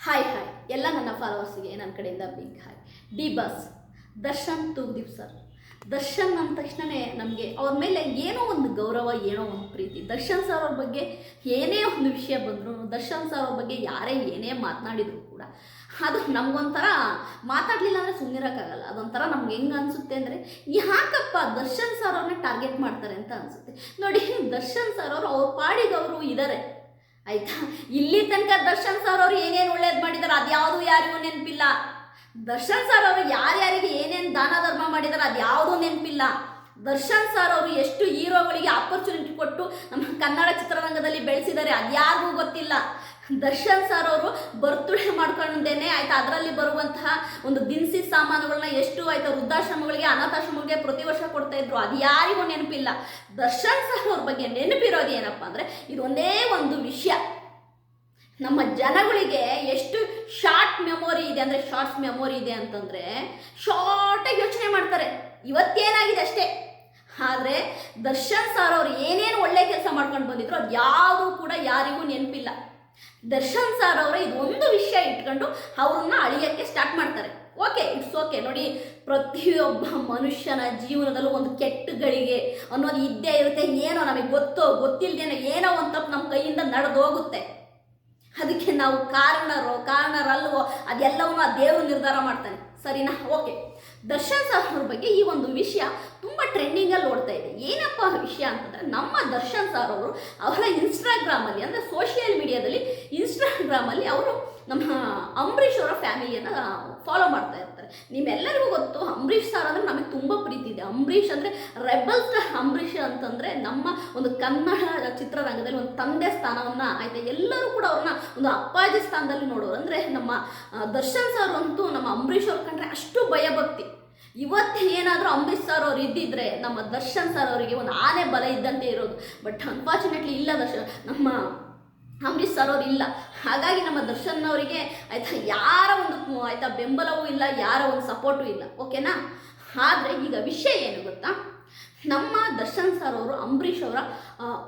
Hi hi ಎಲ್ಲ ನನ್ನ ಫಾಲೋವರ್ಸಿಗೆ ನನ್ನ ಕಡೆಯಿಂದ big hi D boss Darshan Thoogudeep sir Darshan ಅಂದ ತಕ್ಷಣವೇ ನಮಗೆ ಅವ್ರ ಮೇಲೆ ಏನೋ ಒಂದು ಗೌರವ, ಏನೋ ಒಂದು ಪ್ರೀತಿ. ದರ್ಶನ್ ಸರ್ ಅವ್ರ ಬಗ್ಗೆ ಏನೇ ಒಂದು ವಿಷಯ ಬಂದರೂ, ದರ್ಶನ್ ಸರ್ ಅವ್ರ ಬಗ್ಗೆ ಯಾರೇ ಏನೇ ಮಾತನಾಡಿದ್ರು ಕೂಡ ಅದು ನಮಗೊಂಥರ ಮಾತಾಡಲಿಲ್ಲ ಅಂದರೆ ಸುಮ್ಮನಿರೋಕ್ಕಾಗಲ್ಲ ಅದೊಂಥರ ನಮ್ಗೆ ಹೆಂಗೆ ಅನಿಸುತ್ತೆ ಅಂದರೆ, ಯಾಕಪ್ಪ ದರ್ಶನ್ ಸರ್ ಅವ್ರನ್ನ ಟಾರ್ಗೆಟ್ ಮಾಡ್ತಾರೆ ಅಂತ ಅನಿಸುತ್ತೆ. ನೋಡಿ, ದರ್ಶನ್ ಸರ್ ಅವರು ಅವ್ರ ಪಾಡಿಗೆ ಅವರು ಇದ್ದಾರೆ ಆಯ್ತಾ? ಇಲ್ಲಿ ತನಕ ದರ್ಶನ್ ಸರ್ ಅವರು ಏನೇನು ಒಳ್ಳೇದು ಮಾಡಿದಾರೆ ಅದ್ಯಾವುದು ಯಾರಿಗೂ ನೆನಪಿಲ್ಲ. ದರ್ಶನ್ ಸರ್ ಅವರು ಯಾರ್ಯಾರಿಗೆ ಏನೇನು ದಾನ ಧರ್ಮ ಮಾಡಿದಾರೆ ಅದ್ಯಾವುದು ನೆನಪಿಲ್ಲ. ದರ್ಶನ್ ಸರ್ ಅವರು ಎಷ್ಟು ಹೀರೋಗಳಿಗೆ ಆಪರ್ಚುನಿಟಿ ಕೊಟ್ಟು ನಮ್ಮ ಕನ್ನಡ ಚಿತ್ರರಂಗದಲ್ಲಿ ಬೆಳೆಸಿದ್ದಾರೆ ಅದ್ಯಾರಿಗೂ ಗೊತ್ತಿಲ್ಲ. ದರ್ಶನ್ ಸರ್ ಅವರು ಬರ್ತುಡೆ ಮಾಡ್ಕೊಂಡೇನೆ ಆಯ್ತಾ? ಅದರಲ್ಲಿ ಬರುವಂತಹ ಒಂದು ದಿನಸಿ ಸಾಮಾನುಗಳನ್ನ ಎಷ್ಟು ಆಯ್ತಾ? ವೃದ್ಧಾಶ್ರಮಗಳಿಗೆ, ಅನಾಥಾಶ್ರಮಗಳಿಗೆ ಪ್ರತಿ ವರ್ಷ ಕೊಡ್ತಾ ಇದ್ರು. ಅದು ಯಾರಿಗೂ ನೆನಪಿಲ್ಲ. ದರ್ಶನ್ ಸರ್ ಅವ್ರ ಬಗ್ಗೆ ನೆನಪಿರೋದು ಏನಪ್ಪ ಅಂದರೆ ಇದೊಂದೇ ಒಂದು ವಿಷಯ. ನಮ್ಮ ಜನಗಳಿಗೆ ಎಷ್ಟು ಶಾರ್ಟ್ ಮೆಮೊರಿ ಇದೆ ಅಂದರೆ ಶಾರ್ಟ್ಸ್ ಮೆಮೊರಿ ಇದೆ ಅಂತಂದರೆ ಶಾರ್ಟಾಗಿ ಯೋಚನೆ ಮಾಡ್ತಾರೆ. ಇವತ್ತೇನಾಗಿದೆ ಅಷ್ಟೇ. ಆದರೆ, ದರ್ಶನ್ ಸರ್ ಅವರು ಏನೇನು ಒಳ್ಳೆ ಕೆಲಸ ಮಾಡ್ಕೊಂಡು ಬಂದಿದ್ರು ಅದು ಯಾವುದೂ ಕೂಡ ಯಾರಿಗೂ ನೆನಪಿಲ್ಲ. ದರ್ಶನ್ ಸರ್ ಅವರ ಇದೊಂದು ವಿಷಯ ಇಟ್ಕೊಂಡು ಅವ್ರನ್ನ ಅಳಿಯೋಕ್ಕೆ ಸ್ಟಾರ್ಟ್ ಮಾಡ್ತಾರೆ. ಓಕೆ ಇಟ್ಸ್ ಓಕೆ ನೋಡಿ, ಪ್ರತಿಯೊಬ್ಬ ಮನುಷ್ಯನ ಜೀವನದಲ್ಲೂ ಒಂದು ಕೆಟ್ಟಗಳಿಗೆ ಅನ್ನೋದು ಇದ್ದೇ ಇರುತ್ತೆ. ಏನೋ ನಮಗೆ ಗೊತ್ತೋ ಗೊತ್ತಿಲ್ಲದೇನೋ ಏನೋ ಒಂದು ತಪ್ಪು ನಮ್ಮ ಕೈಯಿಂದ ನಡೆದೋಗುತ್ತೆ. ಅದಕ್ಕೆ ನಾವು ಕಾರಣರೋ ಕಾರಣರಲ್ವೋ? ಅದೆಲ್ಲವನ್ನೂ ಆ ದೇವರು ನಿರ್ಧಾರ ಮಾಡ್ತಾನೆ. ಸರಿನಾ? ಓಕೆ ದರ್ಶನ್ ಸರ್ ಅವ್ರ ಬಗ್ಗೆ ಈ ಒಂದು ವಿಷಯ ತುಂಬ ಟ್ರೆಂಡಿಂಗಲ್ಲಿ ಓಡ್ತಾ ಇದೆ. ಏನಪ್ಪ ವಿಷಯ ಅಂತಂದರೆ ನಮ್ಮ ದರ್ಶನ್ ಸರ್ ಅವರು ಅವರ ಇನ್ಸ್ಟಾಗ್ರಾಮಲ್ಲಿ ಅಂದರೆ ಸೋಷಿಯಲ್ ಮೀಡಿಯಾದಲ್ಲಿ ಇನ್ಸ್ಟಾಗ್ರಾಮಲ್ಲಿ ಅವರು ನಮ್ಮ ಅಂಬರೀಷ್ ಅವರ ಫ್ಯಾಮಿಲಿಯನ್ನು ಫಾಲೋ ಮಾಡ್ತಾ ಇರ್ತಾರೆ. ನಿಮ್ಮೆಲ್ಲರಿಗೂ ಗೊತ್ತು, ಅಂಬರೀಷ್ ಸರ್ ಅಂದರೆ ನಮಗೆ ತುಂಬ ಪ್ರೀತಿ ಇದೆ. ಅಂಬರೀಷ್ ಅಂದರೆ ರೆಬಲ್ ಅಂಬರೀಷ್ ಅಂತಂದರೆ ನಮ್ಮ ಒಂದು ಕನ್ನಡ ಚಿತ್ರರಂಗದಲ್ಲಿ ಒಂದು ತಂದೆ ಸ್ಥಾನವನ್ನು ಆಯ್ತಾ, ಎಲ್ಲರೂ ಕೂಡ ಅವ್ರನ್ನ ಒಂದು ಅಪ್ಪಾಜಿ ಸ್ಥಾನದಲ್ಲಿ ನೋಡೋರು. ಅಂದರೆ ನಮ್ಮ ದರ್ಶನ್ ಸರ್ ಅಂತೂ ನಮ್ಮ ಅಂಬರೀಷ್ ಅವ್ರ ಕಂಡ್ರೆ ಅಷ್ಟು ಭಯಭಕ್ತಿ ಇವತ್ತು ಏನಾದರೂ ಅಂಬರೀಷ್ ಸರ್ ಅವ್ರು ಇದ್ದಿದ್ರೆ ನಮ್ಮ ದರ್ಶನ್ ಸರ್ ಅವರಿಗೆ ಒಂದು ಆನೆ ಬಲ ಇದ್ದಂತೆ ಇರೋದು. ಬಟ್ ಅನ್ಫಾರ್ಚುನೇಟ್ಲಿ ಇಲ್ಲ ದರ್ಶನ್, ನಮ್ಮ ಅಂಬರೀಷ್ ಸರ್ ಅವ್ರು ಇಲ್ಲ. ಹಾಗಾಗಿ ನಮ್ಮ ದರ್ಶನ್ ಅವರಿಗೆ ಆಯ್ತಾ ಯಾರ ಒಂದು ಆಯಿತಾ ಬೆಂಬಲವೂ ಇಲ್ಲ, ಯಾರ ಒಂದು ಸಪೋರ್ಟು ಇಲ್ಲ. ಓಕೆನಾ ಆದರೆ ಈಗ ವಿಷಯ ಏನು ಗೊತ್ತಾ? ನಮ್ಮ ದರ್ಶನ್ ಸರ್ ಅವರು, ಅಂಬರೀಷ್ ಅವರ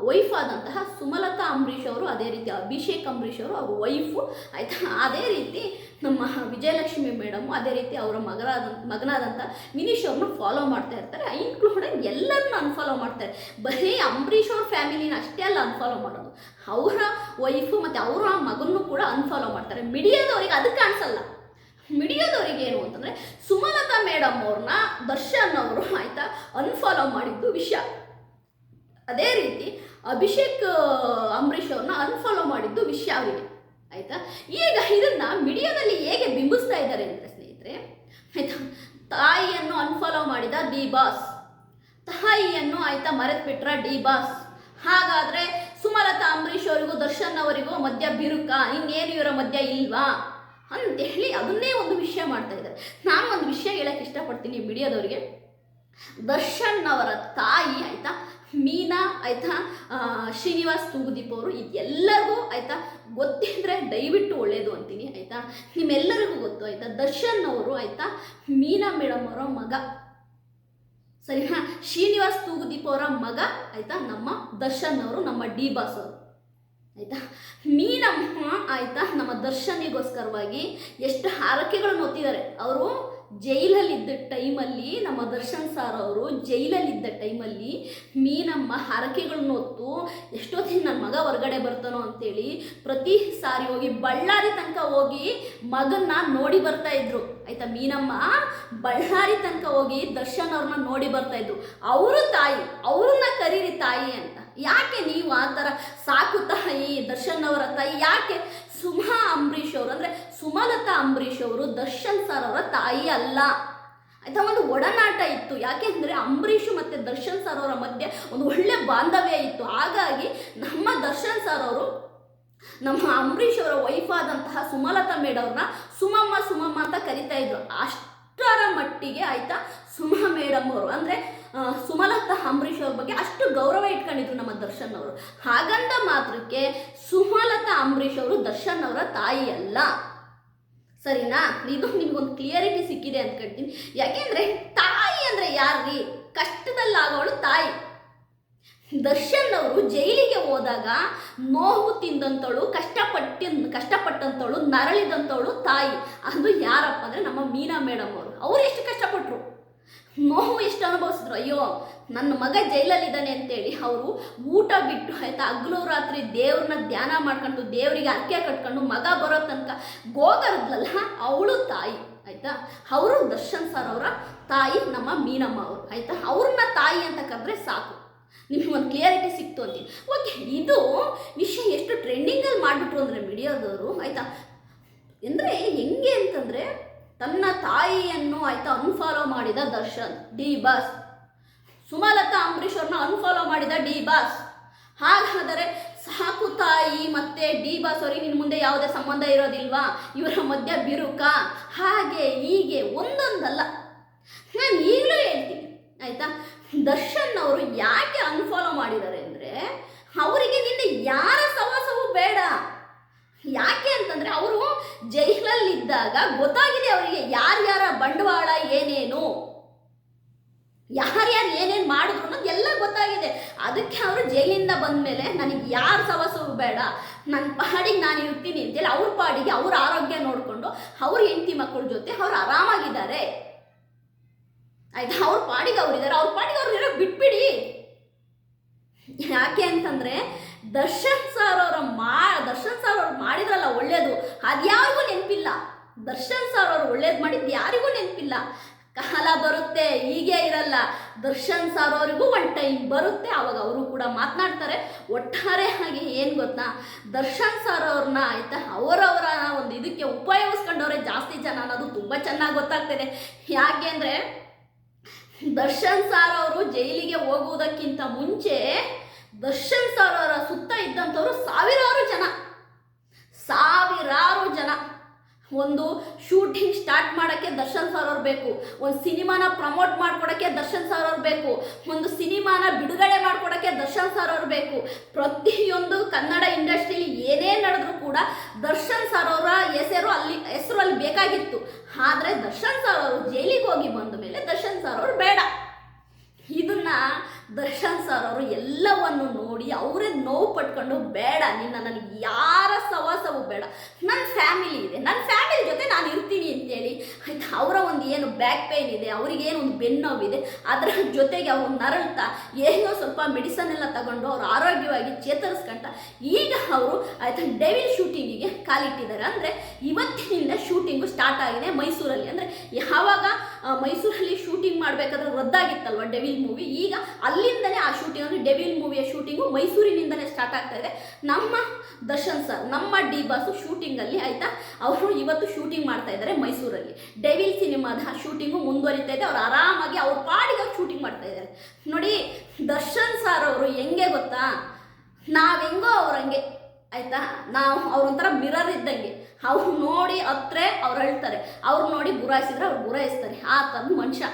ವೈಫ್ ಆದಂತಹ ಸುಮಲತಾ ಅಂಬರೀಷ್ ಅವರು, ಅದೇ ರೀತಿ ಅಭಿಷೇಕ್ ಅಂಬರೀಷ್ ಅವರು, ಅವ್ರ ವೈಫು ಆಯಿತಾ? ಅದೇ ರೀತಿ ನಮ್ಮ ವಿಜಯಲಕ್ಷ್ಮಿ ಮೇಡಮ್ ಅದೇ ರೀತಿ ಅವರ ಮಗನಾದ ಮಗನಾದಂಥ ವಿನೀಶ್ ಅವ್ರನ್ನ ಫಾಲೋ ಮಾಡ್ತಾ ಇರ್ತಾರೆ. ಇನ್ಕ್ಲೂಡಿಂಗ್ ಎಲ್ಲರನ್ನ ಅನ್ಫಾಲೋ ಮಾಡ್ತಾರೆ ಬರೀ ಅಂಬರೀಷ್ ಅವ್ರ ಫ್ಯಾಮಿಲಿನ ಅಷ್ಟೇ ಅಲ್ಲ ಅನ್ಫಾಲೋ ಮಾಡೋದು. ಅವರ ವೈಫು ಮತ್ತು ಅವರ ಮಗನೂ ಕೂಡ ಅನ್ಫಾಲೋ ಮಾಡ್ತಾರೆ. ಮೀಡಿಯಾದವರಿಗೆ ಅದಕ್ಕೆ ಕಾಣಿಸಲ್ಲ. ಮಿಡಿಯೋದವರಿಗೆ ಏನು ಅಂತಂದರೆ ಸುಮಲತಾ ಮೇಡಮ್ ಅವ್ರನ್ನ ದರ್ಶನ್ ಅವರು ಆಯಿತಾ ಅನ್ಫಾಲೋ ಮಾಡಿದ್ದು ವಿಷಯ ಅದೇ ರೀತಿ ಅಭಿಷೇಕ್ ಅಂಬರೀಷ್ ಅವ್ರನ್ನ ಅನ್ಫಾಲೋ ಮಾಡಿದ್ದು ವಿಷಯ ಅವರಿಗೆ. ಆಯಿತಾ? ಈಗ ಇದನ್ನು ಮೀಡಿಯಾದಲ್ಲಿ ಹೇಗೆ ಬಿಂಬಿಸ್ತಾ ಇದ್ದಾರೆ ಅಂದರೆ ಸ್ನೇಹಿತರೆ, ಆಯಿತಾ? ತಾಯಿಯನ್ನು ಅನ್ಫಾಲೋ ಮಾಡಿದ ದಿ ಬಾಸ್. ತಾಯಿಯನ್ನು ಆಯಿತಾ ಮರೆತು ಬಿಟ್ರ ಡಿ ಬಾಸ್. ಹಾಗಾದರೆ ಸುಮಲತಾ, ಅಂಬರೀಷ್ ಅವರಿಗೂ, ದರ್ಶನ್ ಅವರಿಗೂ ಮಧ್ಯ ಬಿರುಕ? ಇನ್ನೇನು ಇವರ ಮಧ್ಯ ಇಲ್ವಾ? ಅಂತೇಳಿ ಅದನ್ನೇ ಒಂದು ವಿಷಯ ಮಾಡ್ತಾ ಇದ್ದಾರೆ ನಾನು ಒಂದು ವಿಷಯ ಹೇಳಕ್ಕೆ ಇಷ್ಟಪಡ್ತೀನಿ ಮೀಡಿಯಾದವರಿಗೆ. ದರ್ಶನ್ ಅವರ ತಾಯಿ ಆಯಿತಾ, ಮೀನಾ ಆಯಿತಾ ಶ್ರೀನಿವಾಸ್ ತೂಗುದೀಪ್ ಅವರು ಇದೆಲ್ಲರಿಗೂ ಆಯಿತಾ ಗೊತ್ತಿದ್ರೆ ದಯವಿಟ್ಟು ಒಳ್ಳೆಯದು ಅಂತೀನಿ ಆಯಿತಾ. ನಿಮ್ಮೆಲ್ಲರಿಗೂ ಗೊತ್ತು ಆಯಿತಾ ದರ್ಶನ್ ಅವರು ಆಯಿತಾ ಮೀನಾ ಮೇಡಮ್ ಅವರ ಮಗ. ಸರಿನಾ? ಶ್ರೀನಿವಾಸ್ ತೂಗುದೀಪ್ ಅವರ ಮಗ ಆಯಿತಾ ನಮ್ಮ ದರ್ಶನ್ ಅವರು ನಮ್ಮ ಡಿ ಬಾಸ್. ಅವರು ಆಯಿತಾ? ಮೀನಮ್ಮ, ಆಯ್ತಾ? ನಮ್ಮ ದರ್ಶನಿಗೋಸ್ಕರವಾಗಿ ಎಷ್ಟು ಹಾರಕೆಗಳನ್ನು ಹೊತ್ತಿದ್ದಾರೆ ಅವರು ಜೈಲಲ್ಲಿದ್ದ ಟೈಮಲ್ಲಿ, ನಮ್ಮ ದರ್ಶನ್ ಸಾರ್ ಅವರು ಜೈಲಲ್ಲಿದ್ದ ಟೈಮಲ್ಲಿ ಮೀನಮ್ಮ ಹರಕೆಗಳನ್ನ ಹೊತ್ತು ಎಷ್ಟೊತ್ತಿಗೆ ನನ್ನ ಮಗ ಹೊರಗಡೆ ಬರ್ತಾನೋ ಅಂತೇಳಿ ಪ್ರತಿ ಸಾರಿ ಹೋಗಿ ಬಳ್ಳಾರಿ ತನಕ ಹೋಗಿ ಮಗನ್ನ ನೋಡಿ ಬರ್ತಾ ಇದ್ರು. ಆಯ್ತಾ ಮೀನಮ್ಮ? ಬಳ್ಳಾರಿ ತನಕ ಹೋಗಿ ದರ್ಶನ್ ಅವ್ರನ್ನ ನೋಡಿ ಬರ್ತಾ ಇದ್ರು. ಅವರು ತಾಯಿ, ಅವ್ರನ್ನ ಕರೀರಿ ತಾಯಿ ಅಂತ. ಯಾಕೆ ನೀವು ಆ ಥರ ದರ್ಶನ್ ಅವರ ತಾಯಿ ಯಾಕೆ? ಸುಮಾ ಅಂಬರೀಷ್ ಅವರು, ಅಂದರೆ ಸುಮಲತಾ ಅಂಬರೀಷ್ ಅವರು ದರ್ಶನ್ ಸರ್ ಅವರ ತಾಯಿ ಅಲ್ಲ. ಆಯ್ತಾ? ಒಂದು ಒಡನಾಟ ಇತ್ತು. ಯಾಕೆ ಅಂದರೆ ಅಂಬರೀಷು ಮತ್ತು ದರ್ಶನ್ ಸರ್ ಅವರ ಮಧ್ಯೆ ಒಂದು ಒಳ್ಳೆ ಬಾಂಧವ್ಯ ಇತ್ತು. ಹಾಗಾಗಿ ನಮ್ಮ ದರ್ಶನ್ ಸರ್ ಅವರು, ನಮ್ಮ ಅಂಬರೀಷ್ ಅವರ ವೈಫ್ ಆದಂತಹ ಸುಮಲತಾ ಮೇಡಮ್ನ ಸುಮಮ್ಮ ಸುಮಮ್ಮ ಅಂತ ಕರಿತಾ ಇದ್ರು. ಅಷ್ಟರ ಮಟ್ಟಿಗೆ ಆಯ್ತಾ? ಸುಮಾ ಮೇಡಮ್ ಅವರು. ಅಂದರೆ ಸುಮಲತಾ ಅಂಬರೀಷ್ ಅವ್ರ ಬಗ್ಗೆ ಅಷ್ಟು ಗೌರವ ಇಟ್ಕೊಂಡಿದ್ರು ನಮ್ಮ ದರ್ಶನ್ ಅವರು. ಹಾಗಂದ ಮಾತ್ರಕ್ಕೆ ಸುಮಲತಾ ಅಂಬರೀಷ್ ಅವರು ದರ್ಶನ್ ಅವರ ತಾಯಿ ಅಲ್ಲ. ಸರಿನಾ? ಇದು ನಿಮ್ಗೊಂದು ಕ್ಲಿಯರಿಟಿ ಸಿಕ್ಕಿದೆ ಅಂತ ಕೇಳ್ತೀನಿ. ಯಾಕೆಂದರೆ ತಾಯಿ ಅಂದರೆ ಯಾರ್ರಿ? ಕಷ್ಟದಲ್ಲಾಗೋಳು ತಾಯಿ. ದರ್ಶನ್ ಅವರು ಜೈಲಿಗೆ ಹೋದಾಗ ನೋವು ತಿಂದಂಥವಳು ಕಷ್ಟಪಟ್ಟಿ ಕಷ್ಟಪಟ್ಟಂಥವಳು ನರಳಿದಂಥವಳು ತಾಯಿ. ಅದು ಯಾರಪ್ಪ ಅಂದರೆ ನಮ್ಮ ಮೀನಾ ಮೇಡಮ್ ಅವರು. ಅವ್ರು ಎಷ್ಟು ಕಷ್ಟಪಟ್ಟರು ನೋವು ಎಷ್ಟು ಅನುಭವಿಸಿದ್ರು. ಅಯ್ಯೋ, ನನ್ನ ಮಗ ಜೈಲಲ್ಲಿದ್ದಾನೆ ಅಂತೇಳಿ ಅವರು ಊಟ ಬಿಟ್ಟು ಆಯ್ತಾ ಹಗ್ಲು ರಾತ್ರಿ ದೇವ್ರನ್ನ ಧ್ಯಾನ ಮಾಡ್ಕೊಂಡು, ದೇವರಿಗೆ ಅರ್ಕೆ ಕಟ್ಕೊಂಡು ಮಗ ಬರೋ ತನಕ ಗೋಗರದ್ಲಲ್ಲ, ಅವಳು ತಾಯಿ, ಆಯ್ತಾ? ಅವರು ದರ್ಶನ್ ಸರ್ ಅವರ ತಾಯಿ, ನಮ್ಮ ಮೀನಮ್ಮ ಅವರು, ಆಯ್ತಾ? ಅವ್ರನ್ನ ತಾಯಿ ಅಂತ ಕರೆದ್ರೆ ಸಾಕು. ನಿಮಗೆ ಒಂದು ಕ್ಲಿಯರಿಟಿ ಸಿಕ್ತು ಅಂತೀನಿ. ಓಕೆ, ಇದು ವಿಷಯ ಎಷ್ಟು ಟ್ರೆಂಡಿಂಗಲ್ಲಿ ಮಾಡಿಬಿಟ್ರು ಅಂದರೆ ಮೀಡಿಯಾದವರು ಆಯಿತಾ? ಅಂದರೆ ಹೆಂಗೆ ಅಂತಂದರೆ ತನ್ನ ತಾಯಿಯನ್ನು ಆಯ್ತಾ ಅನ್ಫಾಲೋ ಮಾಡಿದ ದರ್ಶನ್, ಡಿ ಬಾಸ್. ಸುಮಲತಾ ಅಂಬರೀಷ್ ಅವ್ರನ್ನ ಅನ್ಫಾಲೋ ಮಾಡಿದ ಡಿ ಬಾಸ್. ಹಾಗಾದರೆ ಸಾಕು ತಾಯಿ ಮತ್ತೆ ಡಿ ಬಾಸ್ ಅವರಿಗೆ ನಿನ್ನ ಮುಂದೆ ಯಾವುದೇ ಸಂಬಂಧ ಇರೋದಿಲ್ವಾ? ಇವರ ಮಧ್ಯ ಬಿರುಕ? ಹಾಗೆ ಹೀಗೆ ಒಂದೊಂದಲ್ಲ. ನಾನು ಈಗಲೂ ಹೇಳ್ತೀನಿ, ಆಯಿತಾ? ದರ್ಶನ್ ಅವರು ಯಾಕೆ ಅನ್ಫಾಲೋ ಮಾಡಿದ್ದಾರೆ ಅಂದರೆ, ಅವರಿಗೆ ನಿನ್ನೆ ಯಾರ ಸವಾಸವೂ ಬೇಡ. ಯಾಕೆ ಅಂತಂದರೆ ಅವರು ಜೈಲಲ್ಲಿದ್ದಾಗ ಗೊತ್ತಾಗಿದೆ ಅವರಿಗೆ ಯಾರ್ಯಾರ ಬಂಡವಾಳ ಏನೇನು, ಯಾರ್ಯಾರು ಏನೇನು ಮಾಡಿದ್ರು ಅನ್ನೋದು ಎಲ್ಲ ಗೊತ್ತಾಗಿದೆ. ಅದಕ್ಕೆ ಅವರು ಜೈಲಿಂದ ಬಂದ ಮೇಲೆ ನನಗೆ ಯಾರು ಸವಸವು ಬೇಡ ನನ್ನ ಪಾಡಿಗೆ ನಾನು ಇರ್ತೀನಿ ಅಂತೇಳಿ ಅವ್ರ ಪಾಡಿಗೆ ಅವ್ರ ಆರೋಗ್ಯ ನೋಡಿಕೊಂಡು ಅವ್ರ ಹೆಂಡತಿ ಮಕ್ಕಳ ಜೊತೆ ಅವ್ರು ಆರಾಮಾಗಿದ್ದಾರೆ. ಆಯ್ತಾ? ಅವ್ರ ಪಾಡಿಗೆ ಅವ್ರಿದ್ದಾರೆ ಅವ್ರ ಪಾಡಿಗೆ ಅವ್ರು ಇರೋ ಬಿಟ್ಬಿಡಿ. ಯಾಕೆ ಅಂತಂದರೆ ದರ್ಶನ್ ಸರ್ ಅವರ ಮಾ, ದರ್ಶನ್ ಸರ್ ಅವ್ರು ಮಾಡಿದ್ರಲ್ಲ ಒಳ್ಳೇದು ಅದ್ಯಾರಿಗೂ ನೆನಪಿಲ್ಲ. ದರ್ಶನ್ ಸರ್ ಅವರು ಒಳ್ಳೇದು ಮಾಡಿದ್ದು ಯಾರಿಗೂ ನೆನಪಿಲ್ಲ. ಕಾಲ ಬರುತ್ತೆ, ಹೀಗೆ ಇರಲ್ಲ. ದರ್ಶನ್ ಸರ್ ಅವರಿಗೂ ಒನ್ ಟೈಮ್ ಬರುತ್ತೆ ಆವಾಗ ಅವರು ಕೂಡ ಮಾತನಾಡ್ತಾರೆ. ಒಟ್ಟಾರೆ ಹಾಗೆ ಏನು ಗೊತ್ತಾ? ದರ್ಶನ್ ಸರ್ ಅವ್ರನ್ನ ಆಯ್ತಾ? ಅವರವರ ಒಂದು ಇದಕ್ಕೆ ಉಪಯೋಗಿಸ್ಕೊಂಡವ್ರೆ ಜಾಸ್ತಿ ಜನ ಅನ್ನೋದು ತುಂಬ ಚೆನ್ನಾಗಿ ಗೊತ್ತಾಗ್ತಿದೆ. ಯಾಕೆಂದರೆ ದರ್ಶನ್ ಸಾರ್ ಅವರು ಜೈಲಿಗೆ ಹೋಗುವುದಕ್ಕಿಂತ ಮುಂಚೆ ದರ್ಶನ್ ಸರ್ ಅವರ ಸುತ್ತ ಇದ್ದಂಥವರು ಸಾವಿರಾರು ಜನ. ಸಾವಿರಾರು ಜನ. ಒಂದು ಶೂಟಿಂಗ್ ಸ್ಟಾರ್ಟ್ ಮಾಡೋಕ್ಕೆ ದರ್ಶನ್ ಸರ್ ಅವ್ರು ಬೇಕು. ಒಂದು ಸಿನಿಮಾನ ಪ್ರಮೋಟ್ ಮಾಡ್ಕೊಡೋಕ್ಕೆ ದರ್ಶನ್ ಸರ್ ಅವ್ರು ಬೇಕು. ಒಂದು ಸಿನಿಮಾನ ಬಿಡುಗಡೆ ಮಾಡ್ಕೊಡೋಕ್ಕೆ ದರ್ಶನ್ ಸರ್ ಅವ್ರು ಬೇಕು. ಪ್ರತಿಯೊಂದು ಕನ್ನಡ ಇಂಡಸ್ಟ್ರಿಲಿ ಏನೇ ನಡೆದ್ರೂ ಕೂಡ ದರ್ಶನ್ ಸರ್ ಅವರ ಹೆಸರು ಅಲ್ಲಿ ಹೆಸರು ಅಲ್ಲಿ ಬೇಕಾಗಿತ್ತು. ಆದರೆ ದರ್ಶನ್ ಸರ್ ಅವರು ಜೈಲಿಗೆ ಹೋಗಿ ಬಂದ ಮೇಲೆ ದರ್ಶನ್ ಸರ್ ಅವರು ಬೇಡ. ಇದನ್ನ ದರ್ಶನ್ ಸರ್ ಅವರು ಎಲ್ಲವನ್ನು ನೋಡಿ ಅವರೇ ನೋವು ಪಟ್ಕೊಂಡು, ಬೇಡ, ನಿನ್ನ ನನಗೆ ಯಾರ ಸವಾಸವೂ ಬೇಡ. ನನ್ನ ಫ್ಯಾಮಿಲಿ ಇದೆ. ನನ್ನ ಫ್ಯಾಮಿಲಿ ಜೊತೆ ನಾನು ಇರ್ತೀನಿ ಅಂತೇಳಿ. ಆಯ್ತಾ, ಅವರ ಒಂದು ಏನು ಬ್ಯಾಕ್ ಪೇನ್ ಇದೆ ಅವರಿಗೇನು ಒಂದು ಬೆನ್ನೋವಿದೆ, ಅದರ ಜೊತೆಗೆ ಅವ್ರು ನರಳ್ತಾ, ಏನೋ ಸ್ವಲ್ಪ ಮೆಡಿಸನ್ ಎಲ್ಲ ತಗೊಂಡು ಅವ್ರು ಆರೋಗ್ಯವಾಗಿ ಚೇತರಿಸ್ಕೊಂತ, ಈಗ ಅವರು ಆಯ್ತಾ ಡೆವಿಲ್ ಶೂಟಿಂಗಿಗೆ ಕಾಲಿಟ್ಟಿದ್ದಾರೆ. ಅಂದರೆ ಇವತ್ತಿನಿಂದ ಶೂಟಿಂಗು ಸ್ಟಾರ್ಟ್ ಆಗಿದೆ ಮೈಸೂರಲ್ಲಿ. ಅಂದರೆ ಯಾವಾಗ ಮೈಸೂರಲ್ಲಿ ಶೂಟಿಂಗ್ ಮಾಡಬೇಕಾದ್ರೆ ರದ್ದಾಗಿತ್ತಲ್ವ ಡೆವಿಲ್ ಮೂವಿ ಈಗ ಅಲ್ಲಿಂದಲೇ ಆ ಶೂಟಿಂಗ್ ಅಂದರೆ ಡೆವಿಲ್ ಮೂವಿಯ ಶೂಟಿಂಗು ಮೈಸೂರಿನಿಂದಲೇ ಸ್ಟಾರ್ಟ್ ಆಗ್ತಾ ಇದೆ. ನಮ್ಮ ದರ್ಶನ್ ಸರ್ ನಮ್ಮ ಡಿ ಬಾಸು ಶೂಟಿಂಗಲ್ಲಿ ಆಯಿತಾ? ಅವರು ಇವತ್ತು ಶೂಟಿಂಗ್ ಮಾಡ್ತಾ ಇದ್ದಾರೆ ಮೈಸೂರಲ್ಲಿ. ಡೆವಿಲ್ ಸಿನಿಮಾದ ಶೂಟಿಂಗು ಮುಂದುವರಿತಾ ಇದೆ. ಅವ್ರು ಆರಾಮಾಗಿ ಅವ್ರ ಪಾಡಿಗೆ ಅವ್ರು ಶೂಟಿಂಗ್ ಮಾಡ್ತಾ ಇದ್ದಾರೆ. ನೋಡಿ, ದರ್ಶನ್ ಸರ್ ಅವರು ಹೆಂಗೆ ಗೊತ್ತಾ? ನಾವು ಹೆಂಗೋ ಅವ್ರು ಆಯಿತಾ? ನಾವು ಅವ್ರೊಂಥರ ಮಿರರ್ ಇದ್ದಂಗೆ. ಅವ್ರು ನೋಡಿ ಹತ್ರೆ ಅವ್ರು ಅಳ್ತಾರೆ ಅವ್ರು ನೋಡಿ ಗುರಾಯಿಸಿದ್ರೆ ಅವ್ರು ಗುರಾಯಿಸ್ತಾರೆ ಆ ಥರದ ಮನುಷ್ಯ.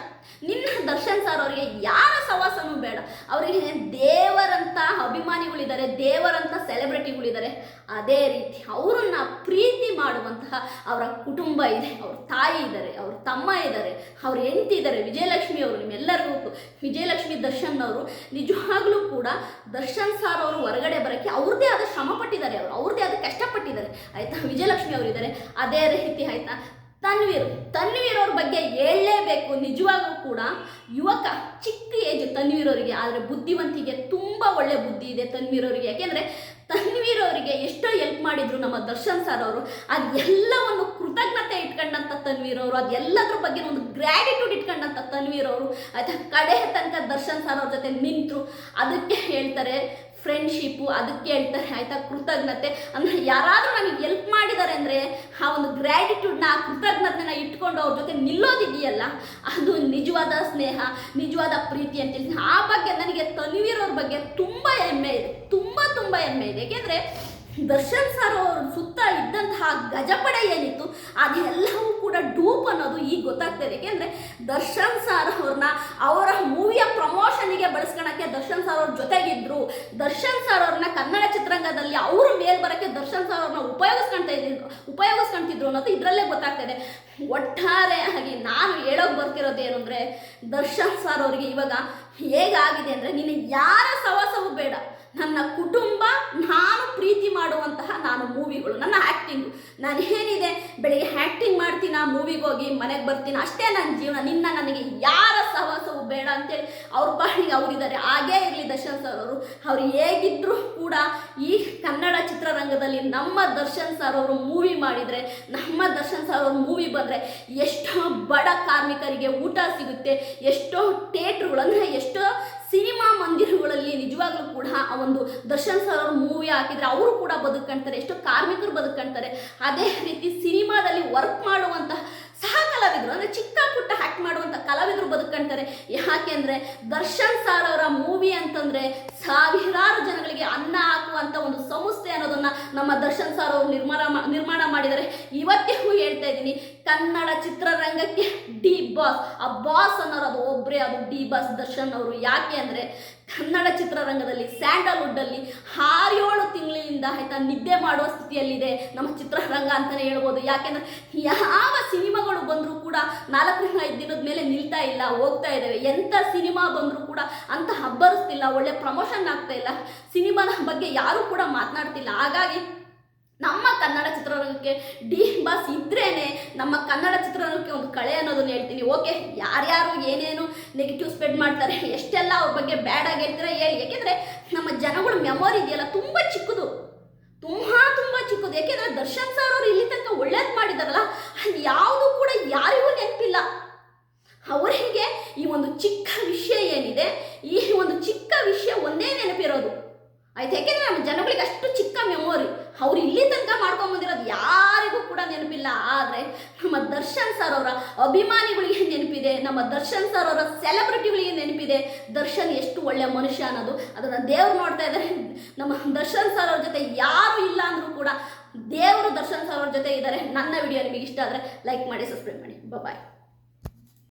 ನಿನ್ನ ದರ್ಶನ್ ಸರ್ ಅವರಿಗೆ ಯಾರ ಸವಾಸನೂ ಬೇಡ. ಅವರಿಗೆ ದೇವರಂತ ಅಭಿಮಾನಿಗಳಿದ್ದಾರೆ, ದೇವರಂತ ಸೆಲೆಬ್ರಿಟಿಗಳಿದ್ದಾರೆ ಅದೇ ರೀತಿ ಅವರನ್ನ ಪ್ರೀತಿ ಮಾಡುವಂತಹ ಅವರ ಕುಟುಂಬ ಇದೆ. ಅವ್ರ ತಾಯಿ ಇದ್ದಾರೆ, ಅವ್ರ ತಮ್ಮ ಇದ್ದಾರೆ, ಅವ್ರ ಹೆಂಡತಿ ಇದ್ದಾರೆ, ವಿಜಯಲಕ್ಷ್ಮಿ ಅವರು, ನಿಮ್ಮೆಲ್ಲರಿಗೂ ವಿಜಯಲಕ್ಷ್ಮಿ ದರ್ಶನ್ ಅವರು ನಿಜವಾಗ್ಲೂ ಕೂಡ ದರ್ಶನ್ ಸಾರ್ ಅವರು ಹೊರಗಡೆ ಬರೋಕ್ಕೆ ಅವ್ರದ್ದೇ ಆದ ಶ್ರಮ ಪಟ್ಟಿದ್ದಾರೆ ಅವರು. ಅವ್ರದ್ದೇ ಆದ ಕಷ್ಟಪಟ್ಟಿದ್ದಾರೆ ಆಯಿತಾ? ವಿಜಯಲಕ್ಷ್ಮಿ ಅವರು ಇದ್ದಾರೆ ಅದೇ ರೀತಿ ಆಯ್ತಾ? ತನ್ವೀರ್ ತನ್ವೀರ್ ಅವ್ರ ಬಗ್ಗೆ ಹೇಳಲೇಬೇಕು. ನಿಜವಾಗ್ಲೂ ಕೂಡ ಯುವಕ ಚಿಕ್ಕ ಏಜ್ ತನ್ವೀರ್ ಅವರಿಗೆ, ಆದರೆ ಬುದ್ಧಿವಂತಿಗೆ ತುಂಬ ಒಳ್ಳೆ ಬುದ್ಧಿ ಇದೆ ತನ್ವೀರ್ ಅವರಿಗೆ. ಯಾಕೆಂದರೆ ತನ್ವೀರ್ ಅವರಿಗೆ ಎಷ್ಟೋ ಹೆಲ್ಪ್ ಮಾಡಿದ್ರು ನಮ್ಮ ದರ್ಶನ್ ಸರ್ ಅವರು. ಅದೆಲ್ಲವನ್ನು ಕೃತಜ್ಞತೆ ಇಟ್ಕೊಂಡಂಥ ತನ್ವೀರ್ ಅವರು. ಅದೆಲ್ಲದ್ರ ಬಗ್ಗೆ ಒಂದು ಗ್ರ್ಯಾಟಿಟ್ಯೂಡ್ ಇಟ್ಕೊಂಡಂಥ ತನ್ವೀರ್ ಅವರು. ಆಯ್ತಾ? ಕಡೆ ತನಕ ದರ್ಶನ್ ಸರ್ ಅವ್ರ ಜೊತೆ ನಿಂತರು. ಅದಕ್ಕೆ ಹೇಳ್ತಾರೆ ಫ್ರೆಂಡ್ಶಿಪ್ಪು ಅದಕ್ಕೆ ಹೇಳ್ತಾರೆ, ಆಯಿತಾ, ಕೃತಜ್ಞತೆ. ಅಂದರೆ ಯಾರಾದರೂ ನನಗೆ ಹೆಲ್ಪ್ ಮಾಡಿದ್ದಾರೆ ಅಂದರೆ ಆ ಒಂದು ಗ್ರ್ಯಾಟಿಟ್ಯೂಡ್ನ ಆ ಕೃತಜ್ಞತೆನ ಇಟ್ಕೊಂಡು ಅವ್ರ ಜೊತೆ ನಿಲ್ಲೋದಿದೆಯಲ್ಲ, ಅದು ನಿಜವಾದ ಸ್ನೇಹ, ನಿಜವಾದ ಪ್ರೀತಿ ಅಂತ ಹೇಳ್ತೀನಿ. ಆ ಬಗ್ಗೆ ನನಗೆ ತನ್ವೀರವ್ರ ಬಗ್ಗೆ ತುಂಬ ಹೆಮ್ಮೆ ಇದೆ, ತುಂಬ ತುಂಬ ಹೆಮ್ಮೆ ಇದೆ. ಏಕೆಂದರೆ ದರ್ಶನ್ ಸರ್ ಅವ್ರ ಸುತ್ತ ಇದ್ದಂತಹ ಗಜಪಡೆ ಏನಿತ್ತು, ಅದೆಲ್ಲವೂ ಕೂಡ ಡೂಪ್ ಅನ್ನೋದು ಈಗ ಗೊತ್ತಾಗ್ತದೆ ಏಕೆಂದರೆ ದರ್ಶನ್ ಸರ್ ಅವ್ರನ್ನ ಅವರ ಮೂವಿಯ ಪ್ರಮೋಷನ್ಗೆ ಬಳಸ್ಕೊಳಕ್ಕೆ ದರ್ಶನ್ ಸರ್ ಅವ್ರ ಜೊತೆಗಿದ್ರು. ದರ್ಶನ್ ಸರ್ ಅವ್ರನ್ನ ಕನ್ನಡ ಚಿತ್ರರಂಗದಲ್ಲಿ ಅವರು ಮೇಲ್ ಬರೋಕ್ಕೆ ದರ್ಶನ್ ಸರ್ ಅವ್ರನ್ನ ಉಪಯೋಗಿಸ್ಕೊಳ್ತಾ ಇದ್ರು ಉಪಯೋಗಿಸ್ಕೊಂತಿದ್ರು ಅನ್ನೋದು ಇದರಲ್ಲೇ ಗೊತ್ತಾಗ್ತದೆ ಇದೆ ಒಟ್ಟಾರೆ ಆಗಿ ನಾನು ಹೇಳೋಕೆ ಬರ್ತಿರೋದು ಏನು ಅಂದರೆ ದರ್ಶನ್ ಸರ್ ಅವರಿಗೆ ಇವಾಗ ಹೇಗಾಗಿದೆ ಅಂದರೆ ನೀನು ಯಾರ ಸವಾಸವೂ ಬೇಡ. ನನ್ನ ಕುಟುಂಬ, ನಾನು ಪ್ರೀತಿ ಮಾಡುವಂತಹ ನಾನು ಮೂವಿಗಳು, ನನ್ನ ಆ್ಯಕ್ಟಿಂಗು ನಾನು ಏನಿದೆ? ಬೆಳಿಗ್ಗೆ ಆ್ಯಕ್ಟಿಂಗ್ ಮಾಡ್ತೀನಿ ಮೂವಿಗೆ ಹೋಗಿ ಮನೆಗೆ ಬರ್ತೀನಿ. ಅಷ್ಟೇ ನನ್ನ ಜೀವನ, ನಿನ್ನ ನನಗೆ ಯಾರ ಸಹವಾಸವು ಬೇಡ ಅಂತೇಳಿ ಅವ್ರ ಬಾಳಿಗೆ ಅವರಿದ್ದಾರೆ. ಹಾಗೇ ಇರಲಿ ದರ್ಶನ್ ಸರ್ ಅವರು. ಅವ್ರು ಹೇಗಿದ್ದರೂ ಕೂಡ ಈ ಚಿತ್ರರಂಗದಲ್ಲಿ ನಮ್ಮ ದರ್ಶನ್ ಸರ್ ಅವರು ಮೂವಿ ಮಾಡಿದರೆ, ನಮ್ಮ ದರ್ಶನ್ ಸರ್ ಅವರು ಮೂವಿ ಬಂದರೆ ಎಷ್ಟೋ ಬಡ ಕಾರ್ಮಿಕರಿಗೆ ಊಟ ಸಿಗುತ್ತೆ, ಎಷ್ಟೋ ಥಿಯೇಟ್ರುಗಳು ಅಂದರೆ ಎಷ್ಟೋ ಸಿನಿಮಾ ಮಂದಿರಗಳಲ್ಲಿ ನಿಜವಾಗ್ಲೂ ಕೂಡ ಆ ಒಂದು ದರ್ಶನ್ ಸರ್ ಅವ್ರ ಮೂವಿ ಹಾಕಿದರೆ ಅವರು ಕೂಡ ಬದುಕಂತಾರೆ ಎಷ್ಟೋ ಕಾರ್ಮಿಕರು ಬದುಕಂತಾರೆ ಅದೇ ರೀತಿ ಸಿನಿಮಾದಲ್ಲಿ ವರ್ಕ್ ಮಾಡುವಂತಹ ಸಹ ಕಲಾವಿದರು ಅಂದರೆ ಚಿಕ್ಕ ಪುಟ್ಟ ಕಲಾವಿದರು ಬದುಕಂತಾರೆ ಯಾಕೆ ಅಂದರೆ ದರ್ಶನ್ ಸರ್ ಅವರ ಮೂವಿ ಅಂತಂದರೆ ಸಾವಿರಾರು ಜನಗಳಿಗೆ ಅನ್ನ ಹಾಕುವಂಥ ಒಂದು ಸಂಸ್ಥೆ ಅನ್ನೋದನ್ನು ನಮ್ಮ ದರ್ಶನ್ ಸರ್ ಅವರು ನಿರ್ಮಾಣ ನಿರ್ಮಾಣ ಮಾಡಿದ್ದಾರೆ. ಇವತ್ತಿಗೂ ಹೇಳ್ತಾ ಇದ್ದೀನಿ. ಕನ್ನಡ ಚಿತ್ರರಂಗಕ್ಕೆ ಡಿ ಬಾಸ್ ಆ ಬಾಸ್ ಅನ್ನೋರು ಅದು ಒಬ್ಬರೇ ಅದು ಡಿ ಬಾಸ್ ದರ್ಶನ್ ಅವರು. ಯಾಕೆ ಅಂದರೆ ಕನ್ನಡ ಚಿತ್ರರಂಗದಲ್ಲಿ ಸ್ಯಾಂಡಲ್ವುಡ್ಡಲ್ಲಿ ಅಲ್ಲಿ ಆಯ್ತಾ ನಿದ್ದೆ ಮಾಡೋ ಸ್ಥಿತಿಯಲ್ಲಿದೆ. ನಮ್ಮ ಚಿತ್ರರಂಗ ಅಂತಲೇ ಹೇಳ್ಬೋದು. ಯಾಕೆಂದರೆ ಯಾವ ಸಿನಿಮಾಗಳು ಬಂದರೂ ಕೂಡ ನಾಲ್ಕರಿಂದ ಐದು ದಿನದ ಮೇಲೆ ನಿಲ್ತಾ ಇಲ್ಲ, ಹೋಗ್ತಾ ಇದ್ದಾವೆ ಎಂಥ ಸಿನಿಮಾ ಬಂದರೂ ಕೂಡ ಅಂತ ಹಬ್ಬರಿಸ್ತಿಲ್ಲ, ಒಳ್ಳೆ ಪ್ರಮೋಷನ್ ಆಗ್ತಾ ಇಲ್ಲ. ಸಿನಿಮಾದ ಬಗ್ಗೆ ಯಾರೂ ಕೂಡ ಮಾತನಾಡ್ತಿಲ್ಲ. ಹಾಗಾಗಿ ನಮ್ಮ ಕನ್ನಡ ಚಿತ್ರರಂಗಕ್ಕೆ ಡಿ ಬಾಸ್ ಇದ್ರೇನೆ ನಮ್ಮ ಕನ್ನಡ ಚಿತ್ರರಂಗಕ್ಕೆ ಒಂದು ಕಳೆ ಅನ್ನೋದನ್ನ ಹೇಳ್ತೀನಿ. ಓಕೆ, ಯಾರ್ಯಾರು ಏನೇನು ನೆಗೆಟಿವ್ ಸ್ಪ್ರೆಡ್ ಮಾಡ್ತಾರೆ, ಎಷ್ಟೆಲ್ಲ ಅವ್ರ ಬಗ್ಗೆ ಬ್ಯಾಡ್ ಆಗಿ ಹೇಳ್ತಾರೆ ಹೇಳಿ. ಏಕೆಂದರೆ ನಮ್ಮ ಜನಗಳ ಮೆಮೊರಿ ಇದೆಯಲ್ಲ, ತುಂಬ ಚಿಕ್ಕದು. ತುಂಬ ತುಂಬಾ ಚಿಕ್ಕದು. ಯಾಕೆಂದ್ರೆ ದರ್ಶನ್ ಸರ್ ಅವರು ಇಲ್ಲಿ ತನಕ ಒಳ್ಳೇದು ಮಾಡಿದಾರಲ್ಲ ಅದು ಯಾವುದು ಕೂಡ ಯಾರಿಗೂ ನೆನಪಿಲ್ಲ. ಅವರಿಗೆ ಈ ಒಂದು ಚಿಕ್ಕ ವಿಷಯ ಏನಿದೆ, ಈ ಒಂದು ಚಿಕ್ಕ ವಿಷಯ ಒಂದೇ ನೆನಪಿರೋದು. ಆಯ್ತು ಯಾಕೆಂದ್ರೆ ನಮ್ಮ ಜನಗಳಿಗೆ ಅಷ್ಟು ಚಿಕ್ಕ ಮೆಮೊರಿ ಅವ್ರು ಇಲ್ಲಿ ತನಕ ಮಾಡ್ಕೊಂಡ್ ಬಂದಿರೋದು ಯಾರಿಗೂ ಕೂಡ ನೆನಪಿಲ್ಲ. ಆದರೆ ನಮ್ಮ ದರ್ಶನ್ ಸರ್ ಅವರ ನೆನಪಿದೆ ನಮ್ಮ ದರ್ಶನ್ ಸರ್ ಅವರ ಸೆಲೆಬ್ರಿಟಿಗಳಿಗೆ ನೆನಪಿದೆ. ದರ್ಶನ್ ಎಷ್ಟು ಒಳ್ಳೆಯ ಮನುಷ್ಯ ಅನ್ನೋದು. ಅದನ್ನು ದೇವ್ರು ನೋಡ್ತಾ ಇದ್ದಾರೆ. ನಮ್ಮ ದರ್ಶನ್ ಸರ್ ಅವ್ರ ಜೊತೆ ಯಾರು ಇಲ್ಲ ಅಂದರೂ ಕೂಡ ದೇವರು ದರ್ಶನ್ ಸರ್ ಅವ್ರ ಜೊತೆ ಇದ್ದಾರೆ. ನನ್ನ ವಿಡಿಯೋ ನಿಮಗೆ ಇಷ್ಟ ಆದರೆ ಲೈಕ್ ಮಾಡಿ ಸಬ್ಸ್ಕ್ರೈಬ್ ಮಾಡಿ. ಬಾಯ್